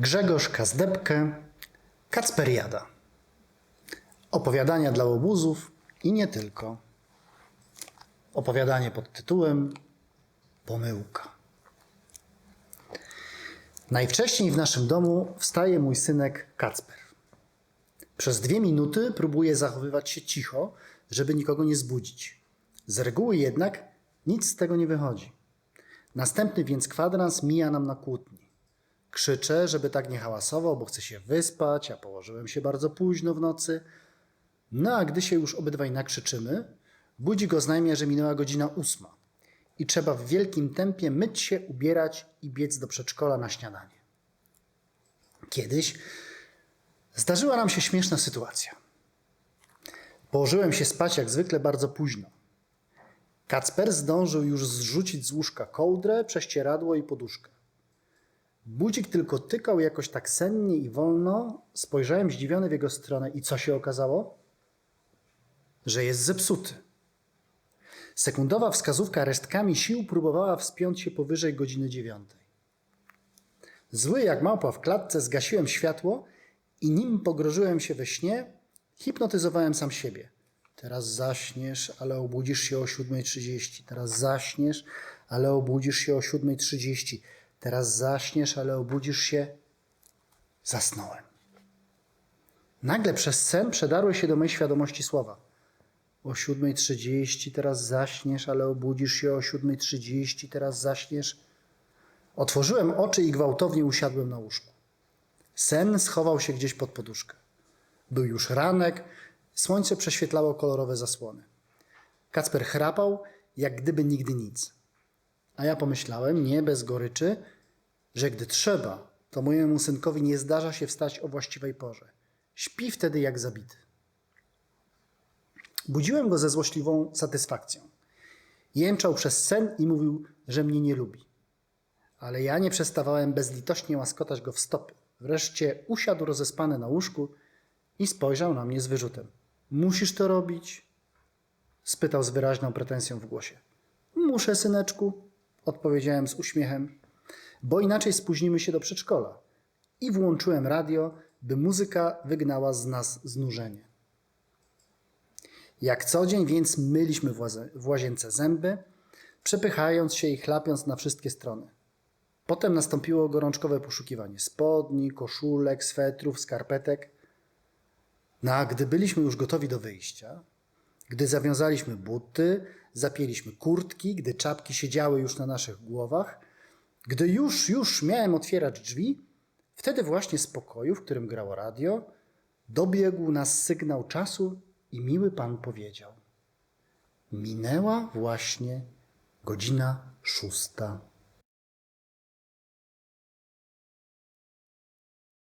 Grzegorz Kazdebkę, Kacperiada. Opowiadania dla łobuzów i nie tylko. Opowiadanie pod tytułem Pomyłka. Najwcześniej w naszym domu wstaje mój synek Kacper. Przez dwie minuty próbuje zachowywać się cicho, żeby nikogo nie zbudzić. Z reguły jednak nic z tego nie wychodzi. Następny więc kwadrans mija nam na kłótni. Krzyczę, żeby tak nie hałasował, bo chce się wyspać, a położyłem się bardzo późno w nocy. No a gdy się już obydwaj nakrzyczymy, budzi go znajmie, że minęła godzina ósma i trzeba w wielkim tempie myć się, ubierać i biec do przedszkola na śniadanie. Kiedyś zdarzyła nam się śmieszna sytuacja. Położyłem się spać jak zwykle bardzo późno. Kacper zdążył już zrzucić z łóżka kołdrę, prześcieradło i poduszkę. Budzik tylko tykał jakoś tak sennie i wolno. Spojrzałem zdziwiony w jego stronę i co się okazało? Że jest zepsuty. Sekundowa wskazówka resztkami sił próbowała wspiąć się powyżej godziny dziewiątej. Zły jak małpa w klatce zgasiłem światło i nim pogrożyłem się we śnie, hipnotyzowałem sam siebie. Teraz zaśniesz, ale obudzisz się o 7.30. Teraz zaśniesz, ale obudzisz się o 7.30. Teraz zaśniesz, ale obudzisz się. Zasnąłem. Nagle przez sen przedarły się do mojej świadomości słowa. O 7.30 teraz zaśniesz, ale obudzisz się o 7.30, teraz zaśniesz. Otworzyłem oczy i gwałtownie usiadłem na łóżku. Sen schował się gdzieś pod poduszkę. Był już ranek, słońce prześwietlało kolorowe zasłony. Kacper chrapał, jak gdyby nigdy nic. A ja pomyślałem, nie bez goryczy, że gdy trzeba, to mojemu synkowi nie zdarza się wstać o właściwej porze. Śpi wtedy jak zabity. Budziłem go ze złośliwą satysfakcją. Jęczał przez sen i mówił, że mnie nie lubi. Ale ja nie przestawałem bezlitośnie łaskotać go w stopy. Wreszcie usiadł rozespany na łóżku i spojrzał na mnie z wyrzutem. Musisz to robić? spytał z wyraźną pretensją w głosie. Muszę, syneczku, odpowiedziałem z uśmiechem, bo inaczej spóźnimy się do przedszkola. I włączyłem radio, by muzyka wygnała z nas znużenie. Jak co dzień więc myliśmy w łazience zęby, przepychając się i chlapiąc na wszystkie strony. Potem nastąpiło gorączkowe poszukiwanie spodni, koszulek, swetrów, skarpetek. No a gdy byliśmy już gotowi do wyjścia, gdy zawiązaliśmy buty, zapięliśmy kurtki, gdy czapki siedziały już na naszych głowach, gdy już, już miałem otwierać drzwi, wtedy właśnie z pokoju, w którym grało radio, dobiegł nas sygnał czasu i miły pan powiedział: Minęła właśnie godzina szósta.